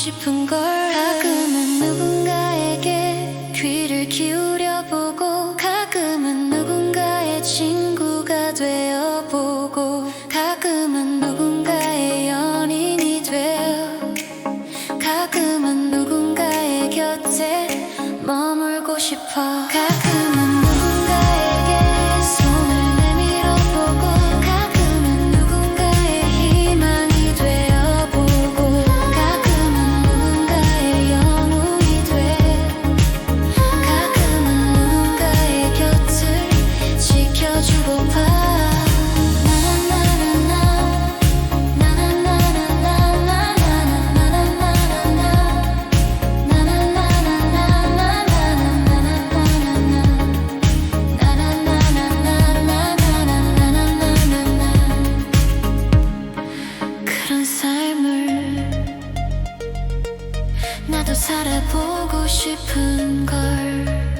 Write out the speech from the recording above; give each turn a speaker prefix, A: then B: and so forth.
A: 싶은 걸 가끔은 누군가에게 귀를 기울여 보고 가끔은 누군가의 친구가 되어 보고 가끔은 누군가의 연인이 되어 가끔은 누군가의 곁에 머물고 싶어. 가끔 살아보고 싶은 걸.